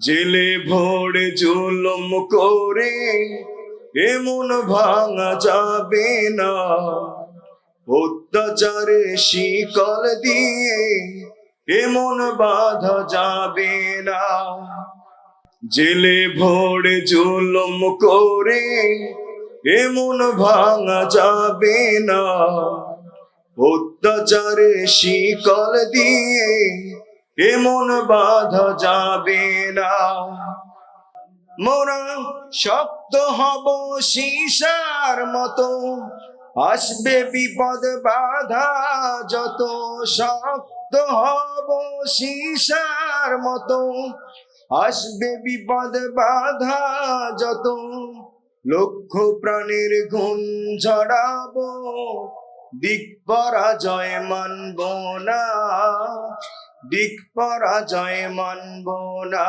জেলে ভোরে জুলুম করে এমন ভাঙা যাবে না। অত্যাচারে শিকল দিয়ে এমন বাধা যাবে না। জেলে ভোরে জুলুম করে এমন ভাঙা যাবে না। অত্যাচারে শিকল দিয়ে এমন বাধা যাবে না। মোরা শক্ত হব সীসার মতো, আসবে বিপদ বাধা যত শক্ত হব সীসার মতো, আসবে বিপদ বাধা যত লক্ষ প্রাণীর ঘুম ঝড়াবো দিক পরাজয় মানব না। দিক পরাজয় মানব না।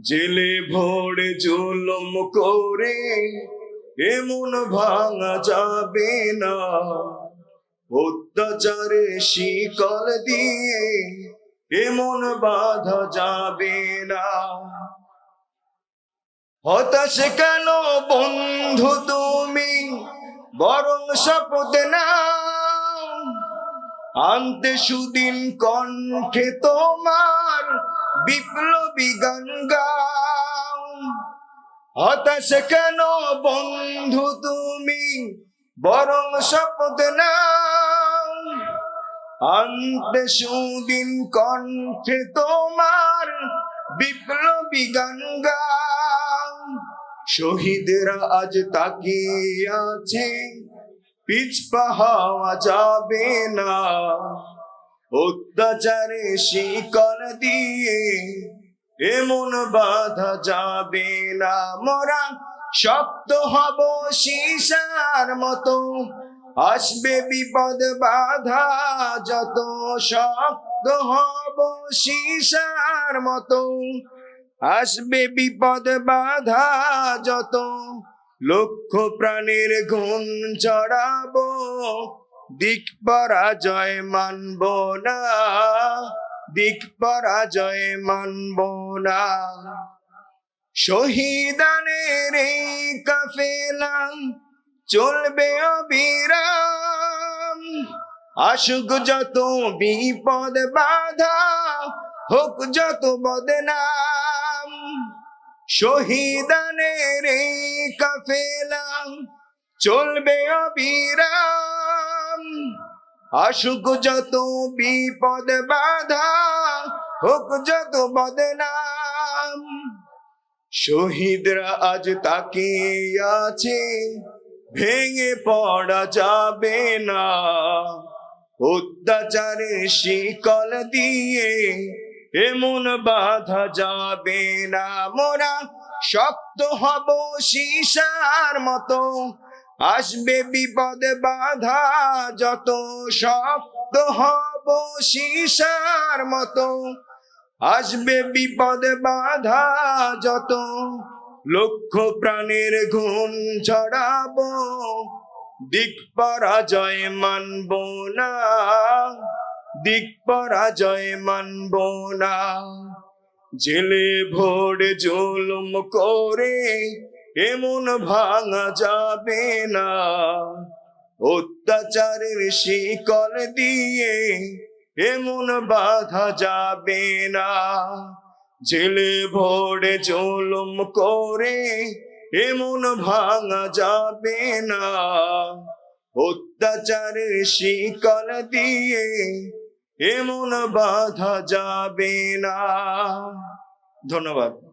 জেলে ভোরে জুলুম করে এমন ভাঙা যাবে না। অত্যাচারে শিকল দিয়ে এমন বাধা যাবে না। হতাশ কেন বন্ধু তুমি? বরং শপথ নাও। আনতে সুদিন কণ্ঠে তোমার বিপ্লবী গান গাও হতাশ কেন বন্ধু তুমি? বরং শপথ নাও। আনতে সুদিন কণ্ঠে তোমার বিপ্লবী গান গাও শহীদরা আজ তাকিয়ে আছে। পিছপা হওয়া যাবে না। অত্যাচারে শিকল দিয়ে এমন বাধা যাবে না। মোরা শক্ত হব সীসার মতো, আসবে বিপদ বাধা যত শক্ত হব সীসার মতো, আসবে বিপদ বাধা যত লক্ষ প্রাণীর ঘুম চড়াবো দিক পরাজয় মানব না, দিক পরাজয় মানব না। শহীদানের এই চলবে অবিরাম, আসুক যত বিপদ বাধা, হোক যত বদনাম। শহীদানের এই কাফেলা চলবে অবিরাম। আসুক যত বিপদ বাধা, হোক যত বদনাম। শহীদরা আজ তাকিয়ে আছে, ভেঙে পড়া যাবে না। অত্যাচারে শিকল দিয়ে এমন বাধা যাবে না। মোরা শক্ত হব সীসার মতো। আসবে বিপদ বাধা, যত শক্ত হব সীসার মতো। আসবে বিপদ বাধা, যত লক্ষ প্রাণের ঘুম ছড়াবো। দিক পরাজয় মানব না, দিক পরাজয় মানব না। জেলে ভোরে জুলুম করে এমন ভাঙা যাবে না। অত্যাচারের শিকল দিয়ে এমন বাধা যাবে না। জেলে ভোরে জুলুম করে এমন ভাঙা যাবে না। অত্যাচারের শিকল দিয়ে এমন বাধা যাবে না। ধন্যবাদ।